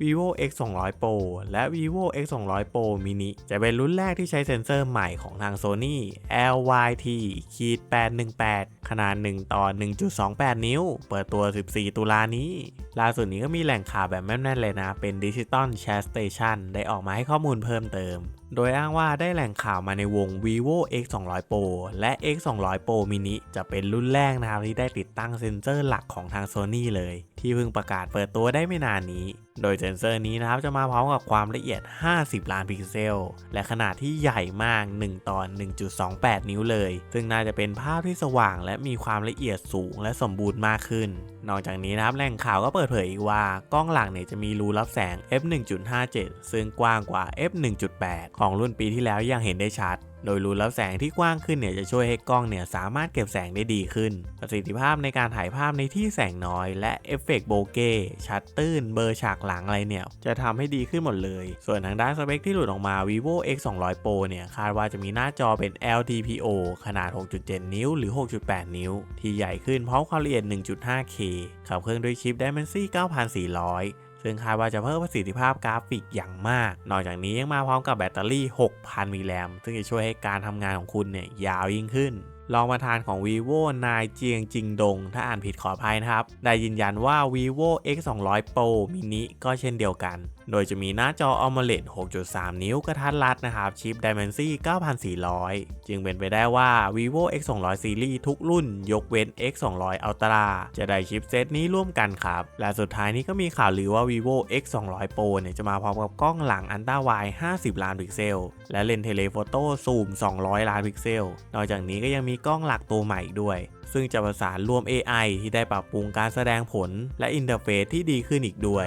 vivo x 2 0 0 pro และ vivo x 2 0 0 pro mini จะเป็นรุ่นแรกที่ใช้เซ็นเซอร์ใหม่ของทาง Sony LYT 818 ขนาด 1 ต่อ 1.28 นิ้ว เปิดตัว 14 ตุลานี้ ล่าสุดนี้ก็มีแหล่งข่าวแบบแน่นๆเลยนะ เป็น Digital Chat Station ได้ออกมาให้ข้อมูลเพิ่มเติม โดยอ้างว่าได้แหล่งข่าวมาในวง vivo x 2 0 0 pro และ x 2 0 0 pro mini จะเป็นรุ่นแรกนะครับที่ได้ติดตั้งเซ็นเซอร์หลักของทาง Sony เลย ที่เพิ่งประกาศเปิดตัวได้ไม่นานนี้ โดยเซ็นเซอร์นี้นะครับจะมาพร้อมกับความละเอียด 50 ล้านพิกเซล และขนาดที่ใหญ่มาก 1ต่อ1.28 นิ้วเลย ซึ่งน่าจะเป็นภาพที่สว่าง และมีความละเอียดสูงและสมบูรณ์มากขึ้น นอกจากนี้นะครับแหล่งข่าวก็เปิดเผยอีกว่ากล้องหลังเนี่ยจะมีรูรับแสง f 1.57ซึ่งกว้างกว่า f 1.8ของรุ่นปีที่แล้วอย่างเห็นได้ชัด โดยรูรับแสงที่กว้างขึ้นเนี่ยจะช่วยให้กล้องเนี่ยสามารถเก็บแสงได้ดีขึ้น ประสิทธิภาพในการถ่ายภาพในที่แสงน้อย และเอฟเฟกต์โบเก้ชัดตื้น เบอร์ฉากหลังอะไรเนี่ยจะทำให้ดีขึ้นหมดเลย ส่วนทางด้านสเปคที่หลุดออกมา vivo x 2 0 0 pro เนี่ยคาดว่าจะมีหน้าจอเป็น LTPO ขนาด 6.7 นิ้ว หรือ 6.8 นิ้ว ที่ใหญ่ขึ้นพร้อมความละเอียด 1.5K ขับเครื่องด้วยชิป Dimensity 9400 ซึ่งคาดว่าจะเพิ่มประสิทธิภาพกราฟิกอย่างมาก นอกจากนี้ยังมาพร้อมกับแบตเตอรี่ 6,000 มิลลิแอมป์ซึ่งจะช่วยให้การทำงานของคุณเนี่ยยาวยิ่งขึ้น ลองมาทานของ vivo นายเจียงจิงดง ถ้าอ่านผิดขออภัยนะครับ ได้ยืนยันว่า vivo x 2 0 0 pro mini ก็เช่นเดียวกัน โดยจะมีหน้าจอ AMOLED 6.3 นิ้วกระทัดรัดนะครับ ชิป Dimensity 9400 จึงเป็นไปได้ว่า vivo x 2 0 0 series ทุกรุ่น ยกเว้น x 2 0 0 ultra จะได้ชิปเซตนี้ร่วมกันครับ และสุดท้ายนี้ก็มีข่าวลือว่า vivo x 2 0 0 pro เนี่ยจะมาพร้อมกับกล้องหลังอันต้าไว50 ล้านพิกเซล และเลนส์เทเลโฟโต้ซูม 200 ล้านพิกเซล นอกจากนี้ก็ยังมีมีกล้องหลักตัวใหม่อีกด้วย ซึ่งจะประสานรวม AI ที่ได้ปรับปรุงการแสดงผลและอินเทอร์เฟซที่ดีขึ้นอีกด้วย